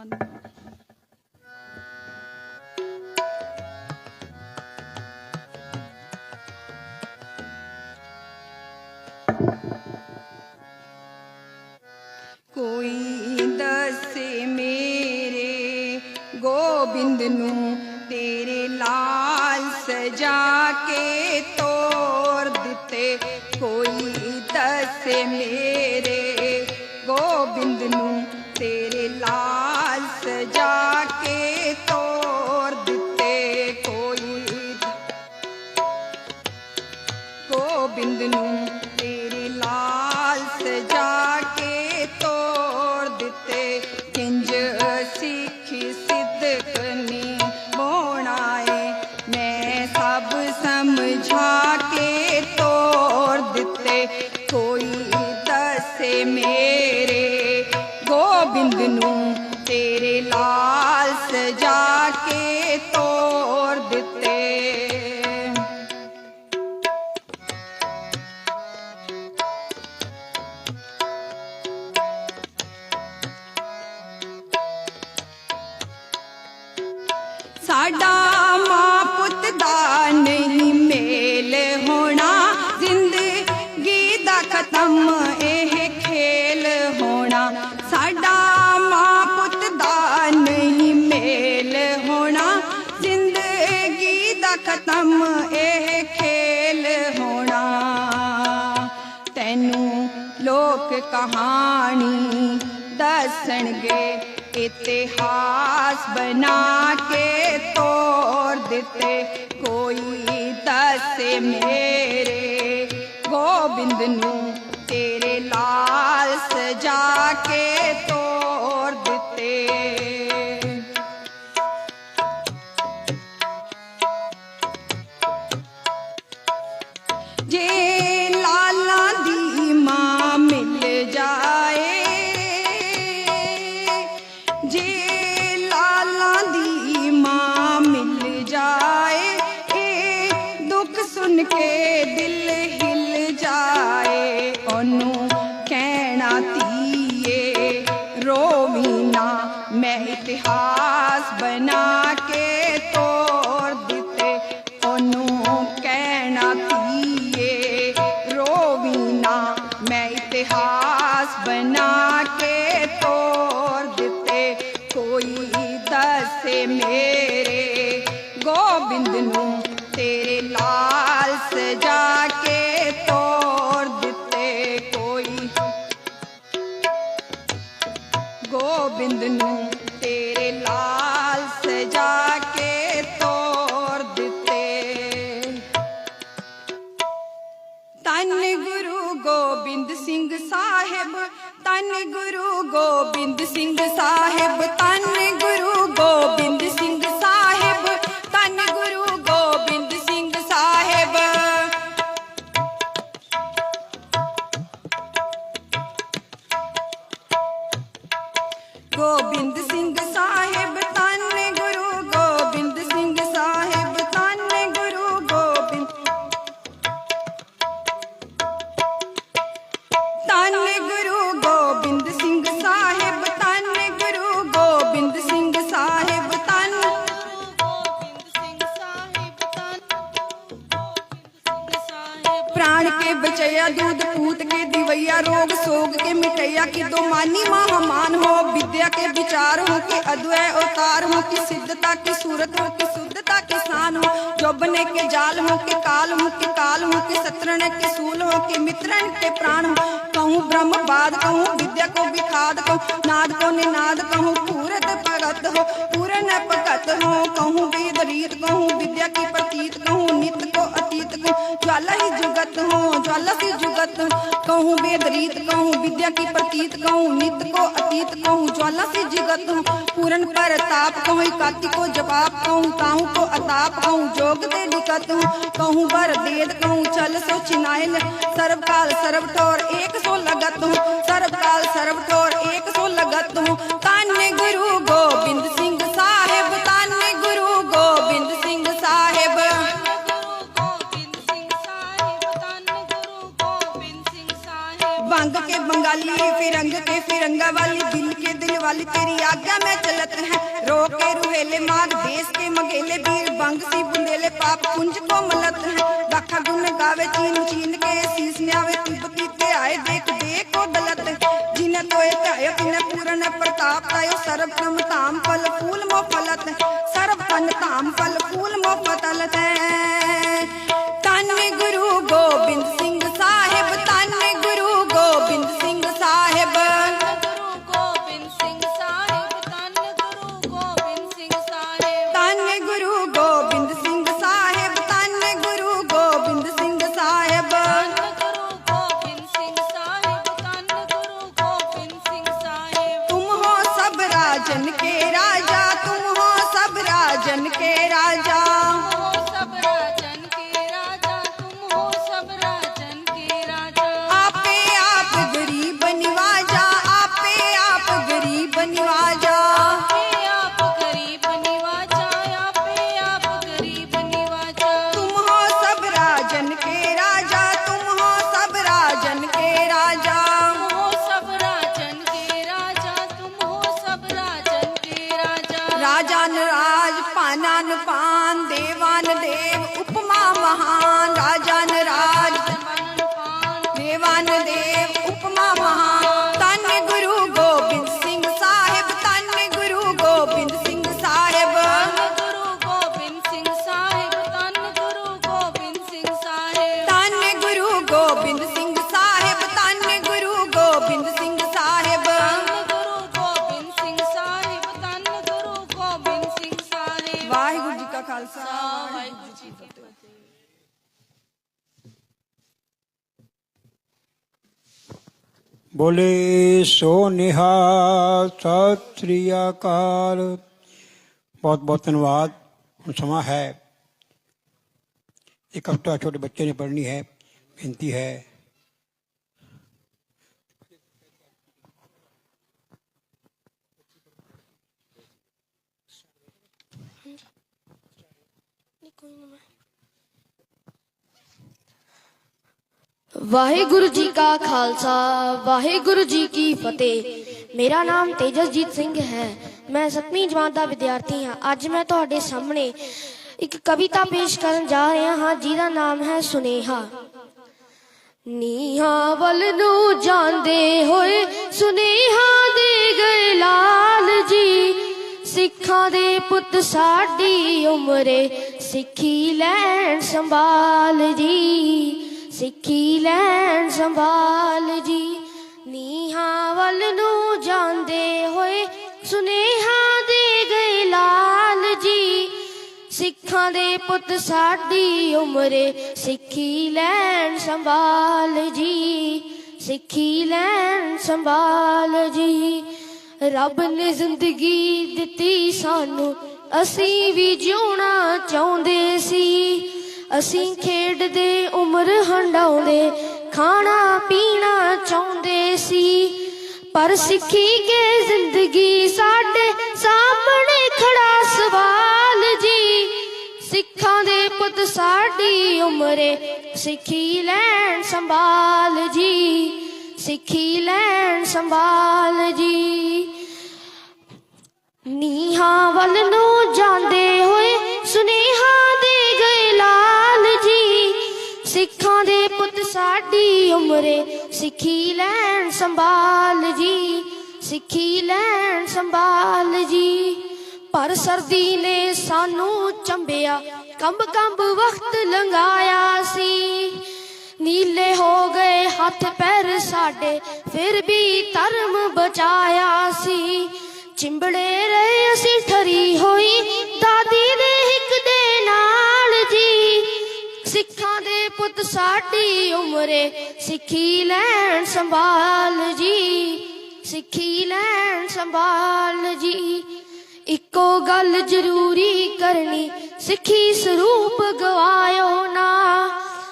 ਬੰਦ ਕੋਈ ਦਿੱਤੇ ਕਹਾਣੀ ਦੱਸਣਗੇ, ਇਤਿਹਾਸ ਬਣਾ ਕੇ ਤੋਰ ਦਿੱਤੇ। ਕੋਈ ਦੱਸੇ ਮੇਰੇ ਗੋਬਿੰਦ ਨੂੰ ਤੇਰੇ ਲਾਲ ਸਜਾ ਕੇ ਲਾਲਾਂ ਦੀ ਮਾਂ ਮਿਲ ਜਾਏ, ਇਹ ਦੁੱਖ ਸੁਣ ਕੇ ਦਿਲ ਹਿਲ ਜਾਏ। ਉਹਨੂੰ ਕਹਿਣਾ ਧੀਏ, ਰੋਵੀ ਨਾ, ਮੈਂ ਇਤਿਹਾਸ ਬਣਾ ਕੇ ਤੋਰ ਦਿੱਤੇ। ਉਹਨੂੰ ਕਹਿਣਾ ਧੀਏ, ਰੋਵੀ ਨਾ, ਮੈਂ ਇਤਿਹਾਸ ਬਣਾ ਕੇ ਤੋਰ ਗੋਬਿੰਦ ਸਿੰਘ ਸਾਹਿਬ ਤਨ ਗੁਰੂ ਗੋਬਿੰਦ ਸਿੰਘ ਸਾਹਿਬ ਤਨ ਗੁਰੂ ਗੋਬਿੰਦ ਸਿੰਘ मिटैया की दो मानी महामान हो विद्या के विचार हो कि अद्वय अवतार हो कि सिद्धता की सूरत हो कि शुद्धता के शान हो जोबने के जाल हो कि काल हो कि काल हो कि सत्रन के सूल हो कि मित्रन के प्राण हो कहूँ ब्रह्म बाद कहूँ विद्या को विखाद कहूँ नाद को निनाद कहूँ पूरत भगत हो पूरन भगत हो कहूँ वेद रीत कहूँ विद्या की प्रतीत कहूँ नित को अतीत कहूँ ज्वाला ही जुगत हो ज्वाला से जुगत कहूँ वेद रीत कहूँ विद्या की प्रतीत कहूँ नित को अतीत कहूँ ज्वाला से जुगत हूँ पूरन पर ताप कहूँ काति को जवाब कहूँ ताहू को अताप कहूँ जोग दे निकट हूँ कहूँ बर वेद कहूँ चल सो चिनायल सर्व काल सर्व ठोर एक सो लगत हूँ सर्व काल सर्व ठोर एक सो लगत हूँ तान्य गुरु गोबिंद वाली फिरंग के फिरंगा वाली दिल के दिल वाली तेरी आज्ञा में चलत है रो के रुहेले मार देश के मगेले बीर बंग सी बुंदेले पाप कुंज को मलत है दाखा गुन गावे चीन चीन के शीस में आवे तिब्बती ते आए देख देखो दलत जिन तोए तायो तिन पूर्ण प्रताप तायो सर्व क्रम ताम फल फूल मो फलत सर्व तन ताम फल फूल मो फतलत है तन गुरु ਖਾਲਸਾ, ਵਾਹਿਗੁਰੂ ਜੀ ਕੀ ਫਤਿਹ। ਬੋਲੇ, ਸੋ ਨਿਹਾਲ, ਸਤਿ ਸ੍ਰੀ ਅਕਾਲ। ਬਹੁਤ ਬਹੁਤ ਧੰਨਵਾਦ। ਹੁਣ ਸਮਾਂ ਹੈ। ਇੱਕ ਹਫਤਾ ਛੋਟੇ ਬੱਚੇ ਨੇ ਪੜ੍ਹਨੀ ਹੈ, ਬੇਨਤੀ ਹੈ। ਵਾਹਿਗੁਰੂ ਜੀ ਕਾ ਖਾਲਸਾ, ਵਾਹਿਗੁਰੂ ਜੀ ਕੀ ਫਤਿਹ। ਮੇਰਾ ਨਾਮ ਤੇਜਸਜੀਤ ਸਿੰਘ ਹੈ। ਮੈਂ 7ਵੀਂ ਜਮਾਤ ਦਾ ਵਿਦਿਆਰਥੀ ਹਾਂ। ਅੱਜ ਮੈਂ ਤੁਹਾਡੇ ਸਾਹਮਣੇ ਇੱਕ ਕਵਿਤਾ ਪੇਸ਼ ਕਰਨ ਜਾ ਰਿਹਾ ਹਾਂ, ਜਿਹਦਾ ਨਾਮ ਹੈ ਸੁਨੇਹਾ। ਨੀਹਾਂ ਵੱਲ ਨੂੰ ਜਾਂਦੇ ਹੋਏ ਸੁਨੇਹਾ ਦੇ ਗਏ ਲਾਲ ਜੀ। ਸਿੱਖਾਂ ਦੇ ਪੁੱਤ ਸਾਡੀ ਉਮਰੇ ਸਿੱਖੀ ਲੈਣ ਸੰਭਾਲ ਜੀ। ਸਿੱਖੀ ਲੈਣ ਸੰਭਾਲ ਜੀ। ਨੀਹਾਂ ਵੱਲ ਨੂੰ ਜਾਂਦੇ ਹੋਏ ਸੁਨੇਹਾ ਦੇ ਗਏ ਲਾਲ ਜੀ। ਸਿੱਖਾਂ ਦੇ ਪੁੱਤ ਸਾਡੀ ਉਮਰੇ ਸਿੱਖੀ ਲੈਣ ਸੰਭਾਲ ਜੀ। ਸਿੱਖੀ ਲੈਣ ਸੰਭਾਲ ਜੀ। ਰੱਬ ਨੇ ਜ਼ਿੰਦਗੀ ਦਿੱਤੀ ਸਾਨੂੰ, ਅਸੀਂ ਵੀ ਜਿਉਣਾ ਚਾਹੁੰਦੇ ਸੀ। ਅਸੀਂ ਖੇਡਦੇ ਉਮਰ ਹੰਡਾਉਂਦੇ ਖਾਣਾ ਪੀਣਾ ਚਾਹੁੰਦੇ ਸੀ। ਪਰ ਸਿੱਖੀ ਕੇ ਜ਼ਿੰਦਗੀ ਸਾਡੇ ਸਾਹਮਣੇ ਖੜਾ ਸਵਾਲ ਜੀ। ਸਿੱਖਾਂ ਦੇ ਪੁੱਤ ਸਾਡੀ ਉਮਰੇ ਸਿੱਖੀ ਲੈਣ ਸੰਭਾਲ ਜੀ। ਸਿੱਖੀ ਲੈਣ ਸੰਭਾਲ ਜੀ। ਨੀਹਾਂ ਵੱਲ ਨੂੰ ਜਾਂਦੇ ਹੋਏ ਸੁਨੇਹਾ ਸਿੱਖਾਂ ਦੇ ਪੁੱਤ ਸਾਡੀ ਉਮਰੇ ਸਿੱਖੀ ਲੈਣ ਸੰਭਾਲ ਜੀ, ਸਿੱਖੀ ਲੈਣ ਸੰਭਾਲ ਜੀ। ਪਰ ਸਰਦੀ ਨੇ ਸਾਨੂੰ ਚੰਬਿਆ, ਕੰਬ ਕੰਬ ਵਕਤ ਲੰਘਾਇਆ ਸੀ। ਨੀਲੇ ਹੋ ਗਏ ਹੱਥ ਪੈਰ ਸਾਡੇ, ਫਿਰ ਵੀ ਧਰਮ ਬਚਾਇਆ ਸੀ। ਚਿੰਬੜੇ ਰਹੇ ਅਸੀਂ ਠਰੀ ਹੋਈ ਦਾਦੀ ਦੇ ਪੁੱਤ ਸਾਡੀ ਉਮਰੇ ਸਿੱਖੀ ਲੈਣ ਸੰਭਾਲ ਜੀ, ਸਿੱਖੀ ਲੈਣ ਸੰਭਾਲ ਜੀ। ਇੱਕੋ ਗੱਲ ਜ਼ਰੂਰੀ ਕਰਨੀ, ਸਿੱਖੀ ਸਰੂਪ ਗਵਾਇਓ ਨਾ।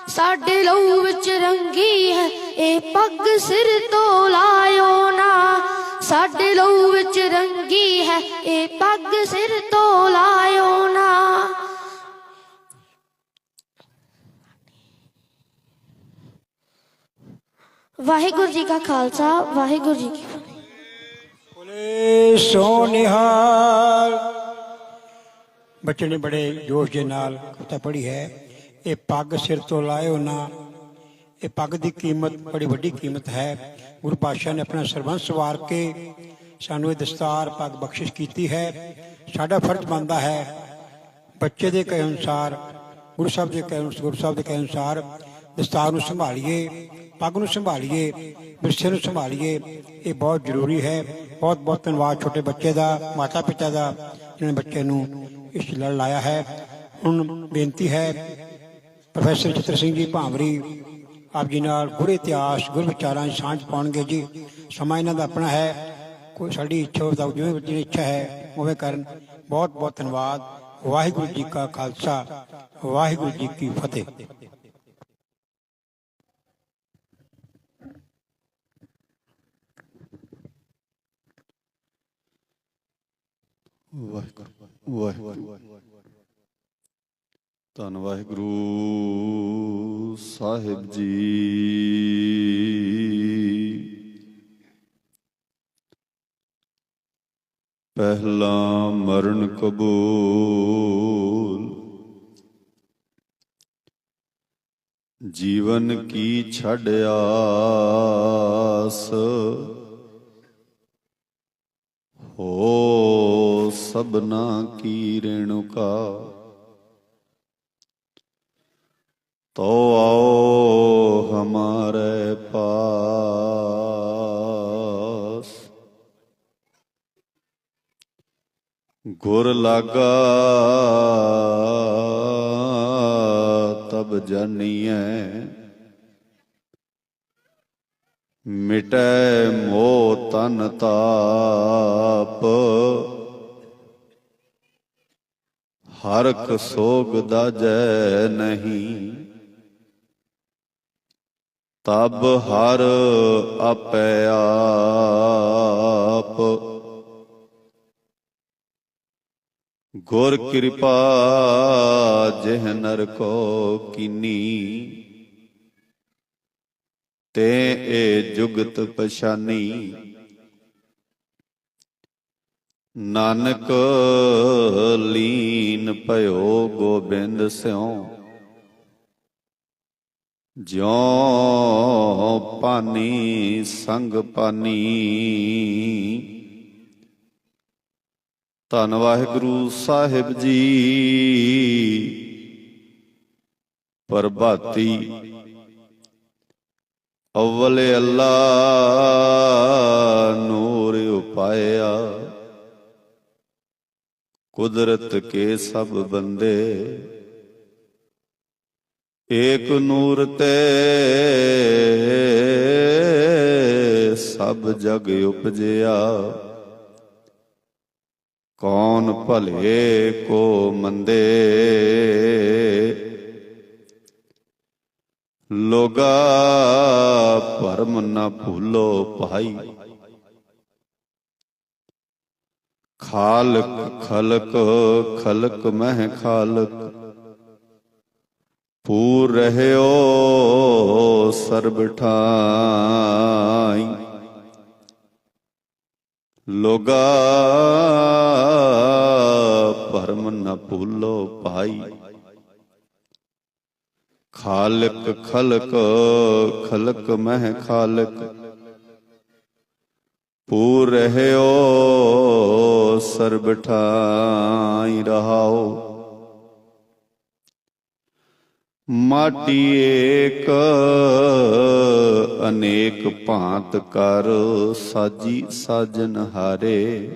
ਸਾਡੇ ਲਹੂ ਵਿੱਚ ਰੰਗੀ ਹੈ, ਇਹ ਪੱਗ ਸਿਰ ਤੋਂ ਲਾਇਓ ਨਾ। ਸਾਡੇ ਲਹੂ ਵਿੱਚ ਰੰਗੀ ਹੈ, ਇਹ ਪੱਗ ਸਿਰ ਤੋਂ ਲਾਇਓ ਨਾ। ਵਾਹਿਗੁਰੂ ਜੀ ਕਾ ਖਾਲਸਾ, ਵਾਹਿਗੁਰੂ ਜੀ ਕੀ ਫਤਿਹ। ਬੋਲੇ ਸੋ ਨਿਹਾਲ। ਬੱਚੇ ਨੇ ਬੜੇ ਜੋਸ਼ ਦੇ ਨਾਲ ਕਵਿਤਾ ਪੜ੍ਹੀ ਹੈ, ਇਹ ਪੱਗ ਸਿਰ ਤੋਂ ਲਾਇਓ ਨਾ। ਇਹ ਪੱਗ ਦੀ ਕੀਮਤ, ਬੜੀ ਵੱਡੀ ਕੀਮਤ ਹੈ। ਗੁਰੂ ਪਾਤਸ਼ਾਹ ਨੇ ਆਪਣਾ ਸਰਬੰਸ ਵਾਰ ਕੇ ਸਾਨੂੰ ਇਹ ਦਸਤਾਰ ਪੱਗ ਬਖਸ਼ਿਸ਼ ਕੀਤੀ ਹੈ। ਸਾਡਾ ਫਰਜ਼ ਬਣਦਾ ਹੈ ਬੱਚੇ ਦੇ ਕਹੇ ਅਨੁਸਾਰ, ਗੁਰੂ ਸਾਹਿਬ ਦੇ ਕਹੇ ਗੁਰੂ ਸਾਹਿਬ ਦੇ ਕਹੇ ਅਨੁਸਾਰ ਦਸਤਾਰ ਨੂੰ ਸੰਭਾਲੀਏ, ਪੱਗ ਨੂੰ ਸੰਭਾਲੀਏ, ਵਿਰਸੇ ਨੂੰ ਸੰਭਾਲੀਏ, ਇਹ ਬਹੁਤ ਜ਼ਰੂਰੀ ਹੈ। ਬਹੁਤ ਬਹੁਤ ਧੰਨਵਾਦ ਛੋਟੇ ਬੱਚੇ ਦਾ, ਮਾਤਾ ਪਿਤਾ ਦਾ, ਜਿਹਨੇ ਬੱਚੇ ਨੂੰ ਇਸ ਲੜ ਲਾਇਆ ਹੈ। ਹੁਣ ਬੇਨਤੀ ਹੈ, ਪ੍ਰੋਫੈਸਰ ਚਿੱਤਰ ਸਿੰਘ ਜੀ ਭਾਂਵਰੀ, ਆਪ ਜੀ ਨਾਲ ਗੁਰ ਇਤਿਹਾਸ, ਗੁਰ ਵਿਚਾਰਾਂ ਦੀ ਸਾਂਝ ਪਾਉਣਗੇ ਜੀ। ਸਮਾਂ ਇਹਨਾਂ ਦਾ ਆਪਣਾ ਹੈ। ਕੋਈ ਸਾਡੀ ਇੱਛਾ ਹੋਵੇ ਜਿਵੇਂ ਬੱਚੇ ਦੀ ਇੱਛਾ ਹੈ, ਉਵੇਂ ਕਰਨ। ਬਹੁਤ ਬਹੁਤ ਧੰਨਵਾਦ। ਵਾਹਿਗੁਰੂ ਜੀ ਕਾ ਖਾਲਸਾ, ਵਾਹਿਗੁਰੂ ਜੀ ਕੀ ਫਤਿਹ। ਵਾਹਿਗੁਰੂ ਵਾਹਿਗੁਰੂ ਧੰਨ ਵਾਹਿਗੁਰੂ ਸਾਹਿਬ ਜੀ। ਪਹਿਲਾ ਮਰਨ ਕਬੂਲ। ਜੀਵਨ ਕੀ ਛੜ ਆਸ। ਹੋ ਸਭਨਾ ਕੀ। ਰੇਣੁਕਾ ਤੋ ਆਓ ਹਮਾਰੇ ਪਾਸ। ਗੁਰ ਲਾਗਾ ਤਬ ਜਾਨੀਐ। ਮਿਟੈ ਮੋਹ ਤਨ ਤਾਪ। ਹਰਖ ਸੋਗ ਦਾਜੈ ਨਹੀਂ। ਤਬ ਹਰ ਆਪੈ ਆਪ। ਗੁਰ ਕਿਰਪਾ ਜਿਹ ਨਰ ਕੋ ਕੀਨੀ। ਤੇ ਇਹ ਜੁਗਤ ਪਛਾਨੀ। ਨਾਨਕ ਲੀਨ ਭਇਓ ਗੋਬਿੰਦ ਸਿਉ। ਜਿਉ ਪਾਨੀ ਸੰਗ ਪਾਨੀ। ਧੰਨ ਵਾਹਿਗੁਰੂ ਸਾਹਿਬ ਜੀ। ਪ੍ਰਭਾਤੀ ਅਵਲ ਅੱਲਾ ਨੂਰ ਉਪਾਇਆ। ਕੁਦਰਤ ਕੇ ਸਭ ਬੰਦੇ। ਏਕ ਨੂਰ ਤੇ ਸਭ ਜਗ ਉਪਜਿਆ। ਕੌਣ ਭਲੇ ਕੋ ਮੰਦੇ। ਲੋਗਾ ਭਰਮ ਨਾ ਭੂਲੋ ਭਾਈ। ਖਾਲਕ ਖਲਕ ਖਲਕ ਮਹਿ ਖਾਲਕ। ਪੂਰ ਰਹਿਓ ਸਰਬ ਠਾਈ। ਲੋਗਾ ਭਰਮ ਨਾ ਭੂਲੋ ਭਾਈ। ਖਾਲਕ ਖਲਕ ਖਲਕ ਮਹਿ ਖਾਲਕ। ਪੂਰ ਰਹਿਓ ਸਰਬ ਠਾਈ ਰਹਾਓ। ਮਾਟੀ ਏਕ, ਅਨੇਕ ਭਾਂਤ ਕਰ ਸਾਜੀ ਸਾਜਨ ਹਾਰੇ।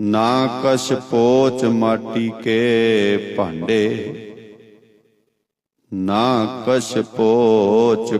ਨਾ ਕਛ ਪੋਚ ਮਾਟੀ ਕੇ ਭਾਂਡੇ। ਨਾ ਕਛ ਪੋਚ